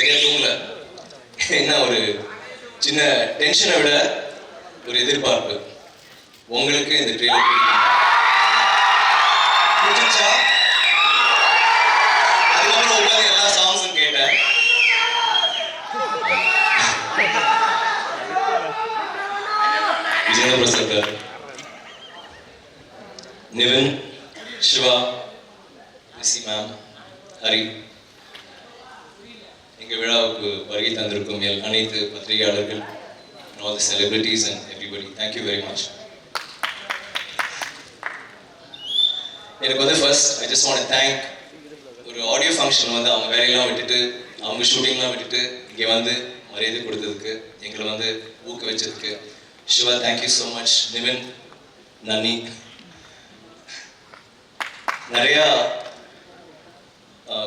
Second ரூமில் என்ன ஒரு சின்ன டென்ஷனை விட ஒரு எதிர்பார்ப்பு. உங்களுக்கு இந்த ட்ரெயின் பிடிச்சா அதுக்கப்புறம் உட்காந்து எல்லா சாங்ஸும் கேட்டேன். நிவின் சிவா மேம் ஹரி. எங்க விழாவுக்கு வருகை தந்திருக்கும் எல் அனைத்து பத்திரிகையாளர்கள் all the celebrities and everybody. Thank you very much. எனக்கு வந்து first I just want thank ஒரு ஆடியோ ஃபங்க்ஷன் வந்து அவங்க வேலையெல்லாம் விட்டுட்டு அவங்க ஷூட்டிங்லாம் விட்டுட்டு இங்கே வந்து மரியாதை கொடுத்ததுக்கு எங்களை வந்து ஊக்குவிச்சதுக்கு. Siva thank you so much Nivin நன்னி நிறையா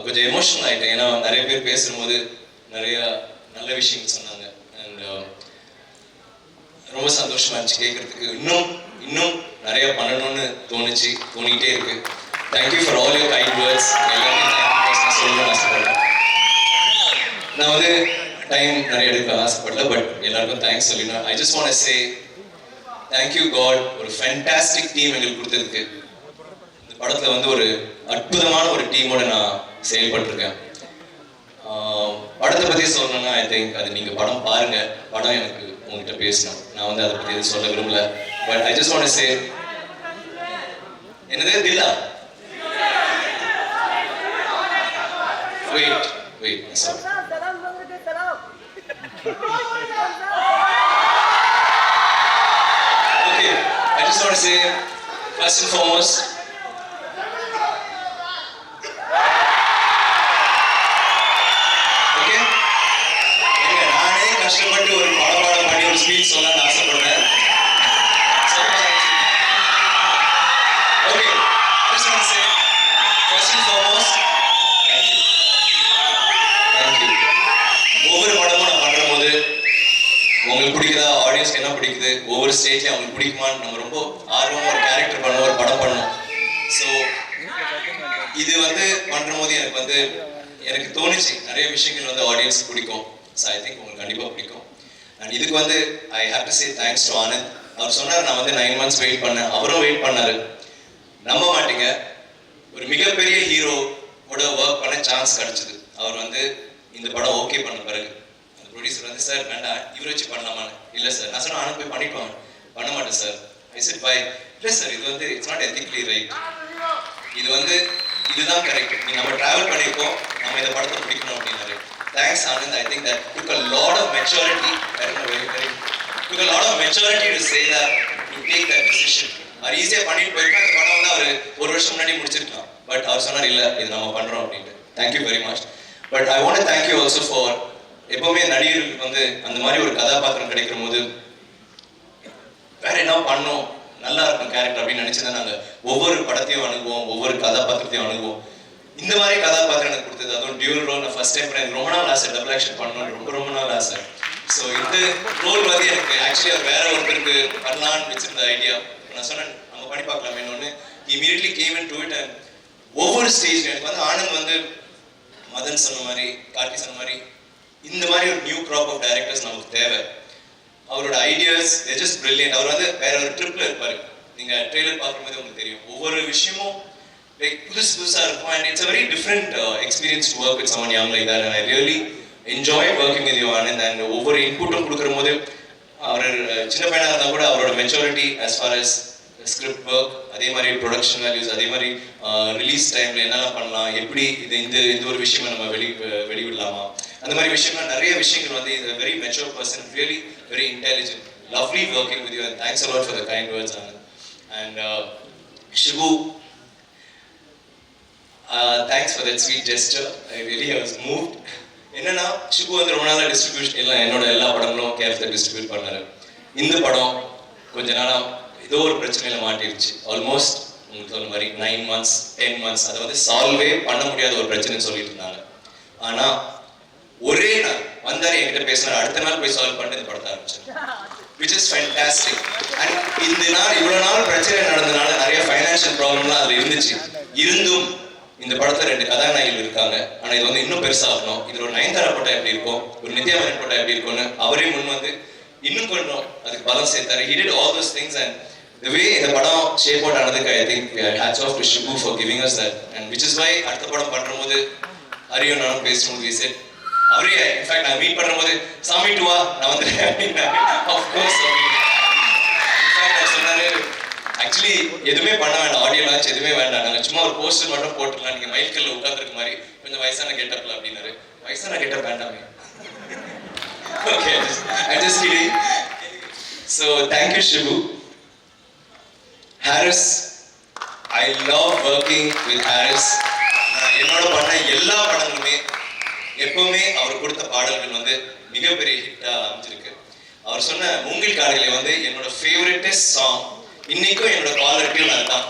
கொஞ்சம் எமோஷனல் ஆகிட்டேன் ஏன்னா நிறைய பேர் பேசும்போது நிறைய நல்ல விஷயங்கள் சொன்னாங்க. அண்ட் ரொம்ப சந்தோஷமா இருந்துச்சு கேட்கறதுக்கு. இன்னும் இன்னும் நிறைய பண்ணணும்னு தோணுச்சு தோணிட்டே இருக்கு. Thank you for all your kind words எல்லாமே சொல்லணும்னு ஆசைப்படுறேன். நான் வந்து டைம் நிறைய எடுக்க ஆசைப்படல பட் எல்லாருக்கும் தேங்க்ஸ் சொல்லிடணும். I just want say thank you God ஒரு ஃபேண்டாஸ்டிக் டீம் எங்களுக்கு கொடுத்துருக்கு இந்த படத்துல வந்து ஒரு அற்புதமான ஒரு டீமோட நான் செயல்பட்டிருக்கேன். படத்தை பத்தி சொல்லணும்னா ஐ திங்க் அது நீங்க படம் பாருங்க. படம் எனக்கு உங்ககிட்ட பேசணும். நான் வந்து அதை பத்தி எதுவும் சொல்ல விரும்பல. But I just want say என்னது? தில்லா? Wait wait sorry Salam, salam, Bangladesh, salam. Okay, I just want to say, first and foremost, okay? ஏங்க, நானே கஷ்டப்பட்டு ஒரு படப்பாடம் பண்ணி ஒரு ஸ்பீச் சொல்லணும்னு ஆசைப்படுறேன் okay just want to say, first and foremost, thank you. Thank you. ஒவ்வொரு படமும் நான் பண்ணுற போது உங்களுக்கு பிடிக்குதா ஆடியன்ஸ்க்கு என்ன பிடிக்குது ஒவ்வொரு ஸ்டேஜ்லயும் அவங்களுக்கு பிடிக்குமான்னு நம்ம ரொம்ப ஆர்வமா ஒரு கேரக்டர் பண்ணணும் ஒரு படம் பண்ணணும் ஸோ இது வந்து பண்ணும் போது எனக்கு வந்து எனக்கு தோணுச்சு. நிறைய விஷயங்கள் வந்து ஆடியன்ஸ் பிடிக்கும். ஸோ ஐ திங்க் உங்களுக்கு கண்டிப்பாக பிடிக்கும். அண்ட் இதுக்கு வந்து I have to say thanks to Anand. அவர் சொன்னார் நான் வந்து நைன் மந்த்ஸ் வெயிட் பண்ணேன். அவரும் வெயிட் பண்ணாரு. நம்ப மாட்டீங்க. ஒரு மிகப்பெரிய ஹீரோவோட ஒர்க் பண்ண சான்ஸ் கிடச்சிது. அவர் வந்து இந்த படம் ஓகே பண்ண பிறகு. அந்த ப்ரொடியூசர் வந்து சார் வேண்டாம். இவர் வச்சு பண்ணலாமான்னு? இல்லை சார். நான் சொன்னால் ஆனந்த் போய் பண்ணிட்டு வாங்க பண்ண மாட்டேன் சார் ஐ செட் பை இல்லை சார் இது வந்து இட்ஸ் நாட் எத்திக்லி ரைட் இது வந்து இதுதான் கரெக்ட் நீ நம்ம டிராவல் பண்ணியிருக்கோம். நம்ம இந்த படத்தை பிடிக்கணும் அப்படின்னாரு. Thanks Anand. I think that took a lot of maturity took a lot of maturity to say that to take that decision அவர் ஈஸியாக பண்ணிட்டு போயிருக்கா. அந்த படம் வந்து அவர் ஒரு வருஷம் முன்னாடி முடிச்சிருக்கலாம். பட் அவர் சொன்னார் இல்லை இது நம்ம பண்ணுறோம் அப்படின்ட்டு. Thank you very much but I want thank you also for எப்பவுமே நடிகர்களுக்கு வந்து அந்த மாதிரி ஒரு கதாபாத்திரம் கிடைக்கிற போது வேற என்ன பண்ணோம் நல்லா இருக்கும் கேரக்டர் அப்படின்னு நினைச்சுதான் நாங்கள் ஒவ்வொரு படத்தையும் அணுகுவோம் ஒவ்வொரு கதாபாத்திரத்தையும் அணுகுவோம். இந்த மாதிரி கதாபாத்திரம் எனக்கு கொடுத்தது. அதுவும் டியூல் ரோல் நான் ஃபர்ஸ்ட் டைம் எனக்கு ரொம்ப நாள் ஆசை டபுள் ஆக்ஷன் பண்ணணும் ரொம்ப ரொம்ப நாள் ஆசை. ஸோ இந்த ரோல் வந்து எனக்கு ஆக்சுவலி அவர் வேற ஒருத்தருக்கு பண்ணலான்னு வச்சிருந்த ஐடியா நான் சொன்னேன் நம்ம பண்ணி பார்க்கலாம். இன்னொன்று immediately came in to it and ஒவ்வொரு ஸ்டேஜ் எனக்கு வந்து ஆனந்த் வந்து மதன் சொன்ன மாதிரி கார்த்தி சொன்ன மாதிரி இந்த மாதிரி ஒரு நியூ க்ராப் ஆஃப் டைரக்டர்ஸ் நமக்கு தேவை. அவரோட ஐடியாஸ் ஜஸ்ட் பிரில்லியன்ட் அவர் வந்து வேற ஒரு ட்ரிப்ல இருப்பாரு. நீங்க ட்ரெய்லர் பார்க்கும்போது உங்களுக்கு தெரியும். ஒவ்வொரு விஷயமும் லைக் புதுசு புதுசா இருக்கும். And it's very different experience to work with someone young like that I really enjoy working with you Anand and ஒவ்வொரு இன்புட்டும் கொடுக்குற போது அவர் uh, சின்ன பையனாக இருந்தா கூட அவரோட maturity as far as script work அதே மாதிரி ப்ரொடக்ஷன் வேல்யூஸ் அதே மாதிரி ரிலீஸ் டைம்ல என்னென்ன பண்ணலாம் எப்படி இது இந்த இந்த ஒரு விஷயமா நம்ம வெளி வெளிவிடலாமா? அந்த மாதிரி விஷயங்கள் நிறைய விஷயங்கள் வந்து இது very mature person really very intelligent lovely working with you and thanks a lot for the kind words Anand and Shibu thanks for that sweet gesture I really was moved என்னன்னா ஷிபு வந்து ரொம்ப நாளாக டிஸ்ட்ரிபியூஷன் எல்லாம் என்னோட எல்லா படங்களும் கேரளத்தை distribute பண்ணாரு. இந்த படம் கொஞ்ச நாளாக ஏதோ ஒரு பிரச்சனையில மாட்டிருச்சு. ஆல்மோஸ்ட் உங்களுக்கு சொன்ன மாதிரி நைன் மந்த்ஸ் டென் மந்த்ஸ் அதை வந்து சால்வே பண்ண முடியாத ஒரு பிரச்சனைன்னு சொல்லிட்டு இருந்தாங்க. ஆனால் ஒரே நாள் வந்தாரு என்கிட்ட பேசினாரு. அடுத்த நாள் போய் சால்வ் பண்ணிட்டு படத்த படத்தை ஆரம்பிச்சாரு. விச் இஸ் ஃபேண்டாஸ்டிக் அண்ட் இந்த நாள் இவ்வளவு நாள் பிரச்சனை நடந்தனால நிறைய ஃபைனான்சியல் ப்ராப்ளம்லாம் அதுல இருந்துச்சு. இருந்தும் இந்த படத்துல ரெண்டு கதாநாயகிகள் இருக்காங்க. ஆனா இது வந்து இன்னும் பெருசாகணும் இதுல ஒரு நயன்தாரா போட்டா எப்படி இருக்கும்? ஒரு நித்யா மேனன் போட்டா எப்படி இருக்கும்னு அவரே முன் வந்து இன்னும் கொஞ்சம் அதுக்கு பலம் சேர்த்தாரு. He did all those things and the way இந்த படம் ஷேப் அவுட் ஆனதுக்கு I think uh, hats off to Shibu for giving us that. And which அடுத்த படம் பண்ணும்போது ஹரியோ நானும் பேசும்போது we said அவரே இன்ஃபேக்ட் நான் மீட் பண்ணும்போது சாமிட்டு வா நான் வந்துட்டேன் அப்படின்னாரு. ஆஃப் கோர்ஸ் சொன்னாரு ஆக்சுவலி எதுவுமே பண்ண வேண்டாம். ஆடியோ லான்ச் எதுவுமே வேண்டாம். நாங்கள் சும்மா ஒரு போஸ்டர் மட்டும் போட்டுக்கலாம். நீங்க மைல்கல்ல உட்காந்துருக்க மாதிரி கொஞ்சம் வயசான கெட்டப்ல அப்படின்னாரு. வயசான கெட்டப் வேண்டாமே. Okay I just kidding so thank you Shibu Harris I love working with Harris என்னோட பண்ண எல்லா படங்களுமே எப்பவுமே அவர் கொடுத்த பாடல்கள் வந்து மிகப்பெரிய ஹிட்டா அமைஞ்சிருக்கு. அவர் சொன்ன மூங்கில் காடுகளை வந்து என்னோட ஃபேவரட்டஸ்ட் சாங் இன்னைக்கும் என்னோட காலர் டியூன் அதுதான்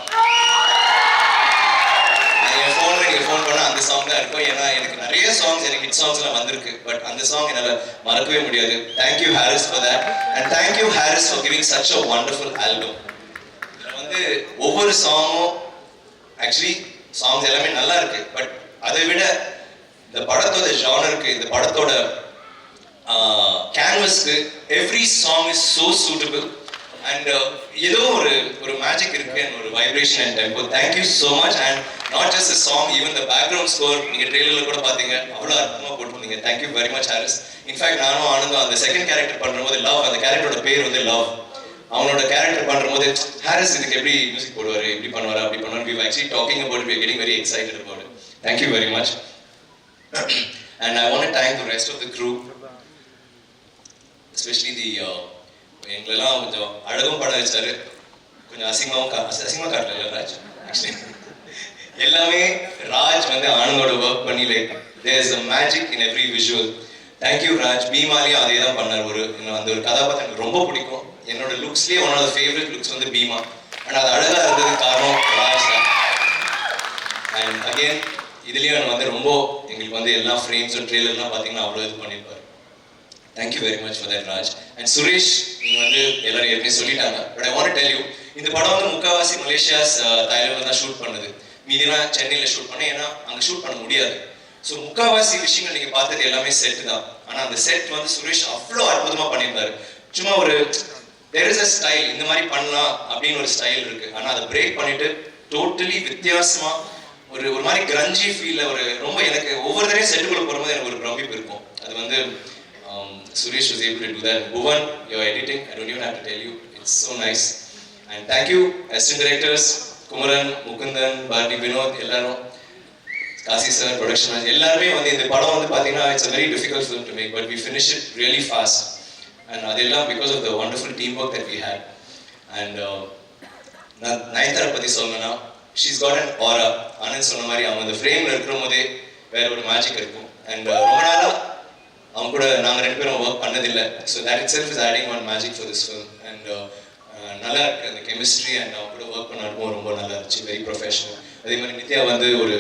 நான் என் ஃபோன்ல நீங்க ஃபோன் பண்ணா அந்த சாங் தான் இருக்கும். ஏன்னா எனக்கு நிறைய சாங்ஸ் எனக்கு ஹிட் சாங்ஸ்லாம் வந்திருக்கு. பட் அந்த சாங் என்னால மறக்கவே முடியாது. Thank you Harris for that and thank you Harris for giving such a wonderful album இதுல வந்து ஒவ்வொரு சாங்கும் ஆக்சுவலி சாங்ஸ் எல்லாமே நல்லா இருக்கு. பட் அதை விட இந்த படத்தோட ஜானருக்கு இந்த படத்தோட கேன்வஸ்க்கு every song is so suitable and ஏதோ ஒரு ஒரு மேஜிக் இருக்கு அண்ட் ஒரு vibration and tempo thank you so much and not just song even the background score நீங்க ட்ரெயிலர்ல கூட பாத்தீங்க. அவ்வளோ அற்புதமா போட்டிருந்தீங்க. Thank you very much Harris in fact நானும் ஆனந்தும் அந்த செகண்ட் கேரக்டர் பண்ணும்போது லவ் அந்த கேரக்டரோட பேர் வந்து லவ் அவனோட கேரக்டர் பண்ணும்போது ஹாரிஸ் இதுக்கு எப்படி மியூசிக் போடுவாரு இப்படி பண்ணுவாரு அப்படி பண்ணுவார் we actually talking about we getting very excited about thank you very much and I to thank the rest of the group especially the எங்களெல்லாம் கொஞ்சம் அழகும் படம் வச்சாரு. கொஞ்சம் அசிங்கமாவும் கா அசிங்கமா காட்டல ராஜ் ஆக்சுவலி எல்லாமே ராஜ் வந்து ஆனந்தோட ஒர்க் பண்ணி like there is a magic in every visual thank you Raj. பீமாலையும் அதே தான் பண்ணார். ஒரு அந்த ஒரு கதாபாத்திரம் எனக்கு ரொம்ப பிடிக்கும். என்னோட லுக்ஸ்லேயே ஒன் ஆஃப் ஃபேவரட் லுக்ஸ் வந்து பீமா. அண்ட் அது அழகா இருந்ததுக்கு காரணம் ராஜ் தான். அண்ட் அகைன் இதுலயும் வந்து ரொம்ப எங்களுக்கு வந்து எல்லா ஃப்ரேம்ஸும் ட்ரெய்லர்லாம் பார்த்தீங்கன்னா அவ்வளோ இது பண்ணியிருப்பாரு thank you very much for that Raj and Suresh நீங்க வந்து எல்லாரும் ஏற்கனவே சொல்லிட்டாங்க. But I want tell you இந்த படம் வந்து முக்காவாசி மலேசியாஸ் தாய்லாந்து தான் ஷூட் பண்ணுது. மீதிலாம் சென்னையில் ஷூட் பண்ண ஏன்னா அங்கே ஷூட் பண்ண முடியாது. ஸோ முக்காவாசி விஷயங்கள் நீங்கள் பார்த்தது எல்லாமே செட் தான். ஆனால் அந்த செட் வந்து சுரேஷ் அவ்வளோ அற்புதமாக பண்ணியிருந்தாரு சும்மா ஒரு தெர் இஸ் அ ஸ்டைல் இந்த மாதிரி பண்ணலாம் அப்படின்னு ஒரு ஸ்டைல் இருக்கு. ஆனால் அதை பிரேக் பண்ணிட்டு டோட்டலி வித்தியாசமாக ஒரு ஒரு மாதிரி கிரஞ்சி ஃபீலில் ஒரு ரொம்ப எனக்கு ஒவ்வொரு தடையும் கொள்ள போகும்போது எனக்கு ஒரு பிரமிப்பு இருக்கும் அது வந்து Suresh was able to that Bhuvan your editing I don't you have to tell you it's so nice and thank thank you assistant directors Kumaran Mukundan Bharathi Vinoth எல்லாரும் காசி சார் ப்ரொடக்ஷன் எல்லாருமே வந்து இந்த படம் வந்து பார்த்தீங்கன்னா it's very difficult film to make but we finish it really fast and அதெல்லாம் because of the wonderful team work that we had and நான் நயன்தாரை பற்றி சொல்லணும்னா she's got and aura Anand சொன்ன மாதிரி அவங்க அந்த ஃப்ரேம்ல இருக்கிற போதே வேற ஒரு மேஜிக் இருக்கும். அண்ட் uh, ரொம்ப நாளா அவங்க கூட நாங்க ரெண்டு பேரும் ஒர்க் பண்ணதில்லை. So that itself is adding one magic for this film and நல்லா இருக்கு அந்த கெமிஸ்ட்ரி அண்ட் அவங்க கூட ஒர்க் பண்ண அனுபவம் ரொம்ப நல்லா இருந்துச்சு. வெரி ப்ரொஃபஷனல் அதே மாதிரி நித்யா வந்து ஒரு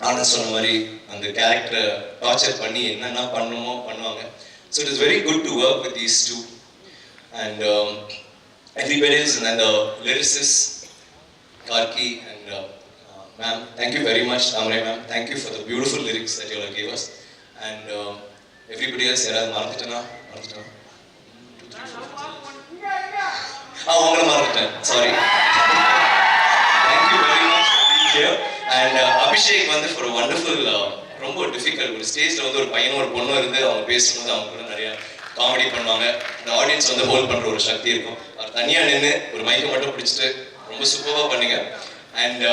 ஆனந்த் சொன்ன மாதிரி அந்த கேரக்டரை டார்ச்சர் பண்ணி என்னென்ன பண்ணுமோ பண்ணுவாங்க. So it is very good to work with these two and everybody is அந்த lyricist Karky ma'am, thank you very much, Tamre ma'am. Thank you for the beautiful lyrics that you all gave us. And uh, everybody else, யாராவது மறந்துட்டேனா? மறந்துட்டேனா ஆ உங்களை மறந்துட்டேன். Sorry thank you very much here and Abhishek வந்து for wonderful uh, ரொம்ப difficult ஒரு ஸ்டேஜில் வந்து ஒரு பையனும் ஒரு பொண்ணும் இருந்து அவங்க பேசும்போது அவங்க கூட நிறைய காமெடி பண்ணுவாங்க. அந்த ஆடியன்ஸ் வந்து ஹோல்ட் பண்ணுற ஒரு சக்தி இருக்கும். அவர் தனியாக நின்று ஒரு மைக்கை மட்டும் பிடிச்சிட்டு ரொம்ப சூப்பராக பண்ணுங்க. And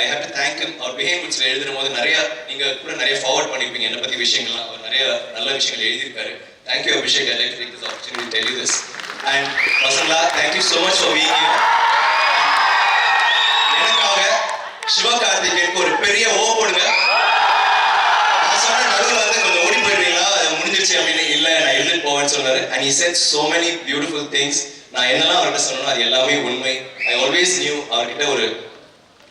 I have to thank our behave புக்ஸ்ல எழுதும் போது நிறைய நீங்க கூட நிறைய ஃபார்வர்ட் பண்ணிருப்பீங்க என்னை பத்தி விஷயங்கள்லாம். அவர் நிறைய நல்ல விஷயங்கள் எழுதியிருக்காரு. Thank you Abhishek I like take this opportunity tell you this and பசங்களா thank you so much for being எனக்காக சிவகார்த்திகேயனுக்கு ஒரு பெரிய ஓ போடுங்க. நான் சொன்ன வந்து கொஞ்சம் ஓடி போயிடுவீங்களா? முடிஞ்சிருச்சு அப்படின்னு இல்லை நான் எழுதிட்டு போவேன்னு சொன்னாரு. And he said so many beautiful things நான் என்னெல்லாம் அவர்கிட்ட சொன்னனோ அது எல்லாமே உண்மை. ஐ ஆல்வேஸ் நியூ அவர்கிட்ட ஒரு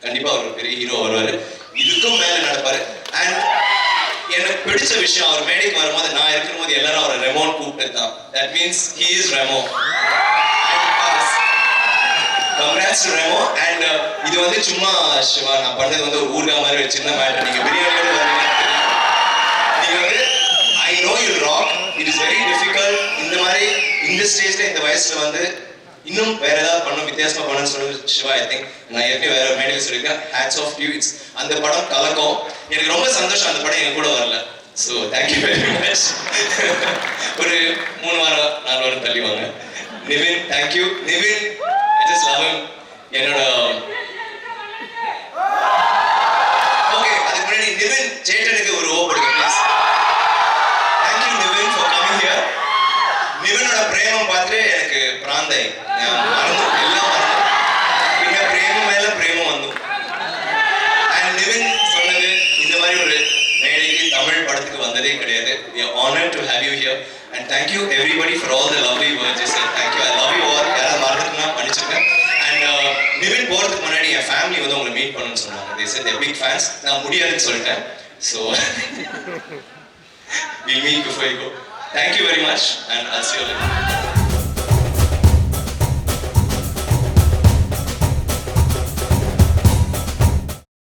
கண்டிப்பா அவர் பெரிய ஹீரோ வருவாரு இதுக்கும் மேல நடப்பாரு. அண்ட் எனக்கு பிடிச்ச விஷயம் அவர் மேடைக்கு வரும்போது நான் இருக்கும்போது எல்லாரும் அவரை ரெமோன் கூப்பிட்டு தான். That means he is Remo congrats Remo and இது வந்து சும்மா சிவா நான் பண்ணது வந்து ஒரு ஊர்கா மாதிரி ஒரு சின்ன மேட்டர் நீங்க பிரியாணியோட நீங்க வந்து I know you rock it is very difficult இந்த மாதிரி இந்த ஸ்டேஜ்ல இந்த வயசுல வந்து இன்னும் வேற ஏதாவது வித்தியாசமா பண்ணணும்னு சொல்லி சிவா ஐ திங்க் நான் ஏற்கனவே வேற மேடையில் சொல்லியிருக்கேன். ஹேட்ஸ் ஆஃப் யூ இட்ஸ் அந்த படம் கலக்கம். எனக்கு ரொம்ப சந்தோஷம். அந்த படம் எங்க கூட வரல. ஸோ தேங்க்யூ வெரி மச் ஒரு மூணு வாரம் நாலு வாரம் தள்ளி வாங்க. Nivin thank you Nivin I just love என்னோட ஓகே அதுக்கு முன்னாடி நிவின் சேட்டனுக்கு ஒரு ஓ கொடுங்க please thank you Nivin for coming here நிவினோட Premam பார்த்துட்டு எனக்கு பிராந்தை நான் மறந்து எல்லாம் மறந்து பின்ன பிரேமம் மேல பிரேமம் வந்தும் அண்ட் நிவின் சொன்னது இந்த மாதிரி ஒரு மேடைக்கு தமிழ் படத்துக்கு வந்ததே கிடையாது we are honored to have you here and thank you everybody for all the lovely words you said thank you i love you all யாராவது மறந்துட்டுனா மன்னிச்சுங்க அண்ட் நிவின் போறதுக்கு முன்னாடி என் ஃபேமிலி வந்து உங்களை மீட் பண்ணணும்னு சொன்னாங்க they said they're big fans நான் முடியாதுன்னு சொல்லிட்டேன் so we'll meet before you go thank you very much and i'll see you later